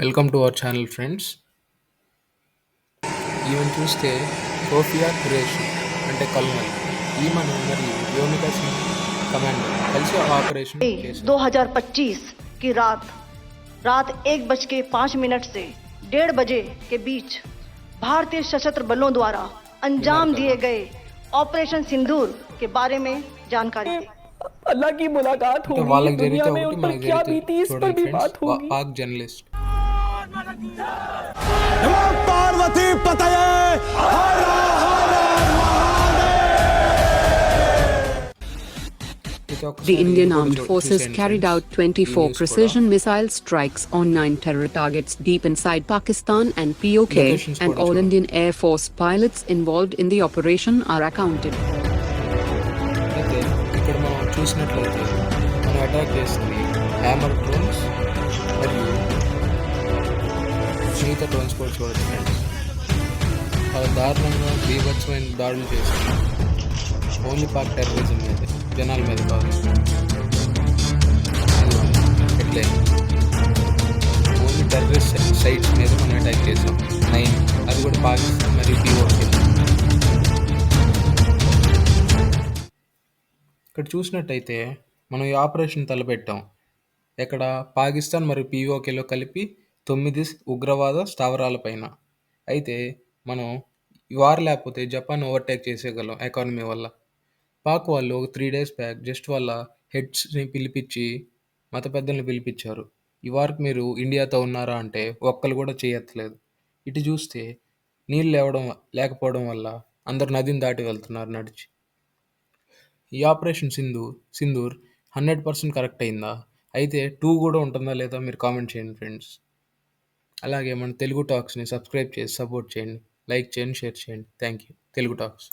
welcome to our channel friends ఈమెను చూస్తే Sophia Qureshi అంటే కల్నల్ ఈమెను మరియు వ్యోమిక సింగ్ కమాండర్ కలిసి ఆపరేషన్ చేశారు 2025 की रात रात एक बज के पाँच मिनट से डेढ़ बजे के बीच भारतीय सशस्त्र बलों द्वारा अंजाम दिए गए ऑपरेशन सिंदूर के बारे में जानकारी दी अल्लाह की मुलाकात అంటే होगी వాళ్ళకి జరిగితే दुनिया में ఒకటి उन पर మనకి क्या జరిగితే बीती इस पर చూడండి भी बात ఫ్రెండ్స్ होगी పాక్ జర్నలిస్ట్ नमो पार्वती पतये हर ఇది ఒకసారి The Indian ఇది కూడా Armed చూ- Forces చూసేయండి carried friends. out 24 ఈ news కూడా. precision missile strikes on nine terror targets deep inside Pakistan and POK, Locations and కూడా all చూడండి. Indian Air Force pilots involved in the operation are accounted. అయితే ఇక్కడ మనం చూసినట్లయితే మనం అటాక్ చేసింది హ్యామర్ డ్రోన్స్ మిగతా డ్రోన్స్ కూడా చూడొచ్చు ఫ్రెండ్స్ చాలా దారుణంగా బీభత్సమైన దాడులు చేసింది ఓన్లీ పాక్ టెర్రరిజం మీద జనాల మీద కాదు. ఎట్లే ఓన్లీ టెర్రరిస్ట్ సైట్స్ మీద మనం అటాక్ చేసాం నైన్. అది కూడా పాకిస్తాన్ మరియు పీఓకే ఇక్కడ చూసినట్టయితే మనం ఈ ఆపరేషన్ తలపెట్టాం. ఎక్కడ? పాకిస్తాన్ మరియు పీఓకేలో కలిపి తొమ్మిది ఉగ్రవాద స్థావరాలపైన అయితే మనం వార్ లేకపోతే జపాన్ ఓవర్టేక్ చేసేయగలం ఎకానమీ వల్ల. పాక్ వాళ్ళు ఒక త్రీ డేస్ బ్యాక్ జస్ట్ వాళ్ళ హెడ్స్ని పిలిపించి మత పెద్దల్ని పిలిపించారు. ఈ వార్కి మీరు ఇండియాతో ఉన్నారా అంటే ఒక్కరు కూడా చేయట్లేదు. ఇటు చూస్తే నీళ్ళు లేవడం లేకపోవడం వల్ల అందరు నదిని దాటి వెళ్తున్నారు నడిచి. ఈ operation Sindhu Sindoor hundred percent correct అయిందా? అయితే టూ కూడా ఉంటుందా లేదా మీరు కామెంట్ చేయండి ఫ్రెండ్స్. అలాగే మన తెలుగు టాక్స్ని సబ్స్క్రైబ్ చేసి సపోర్ట్ చేయండి. లైక్ చేయండి షేర్ చేయండి. Thank you. తెలుగు టాక్స్.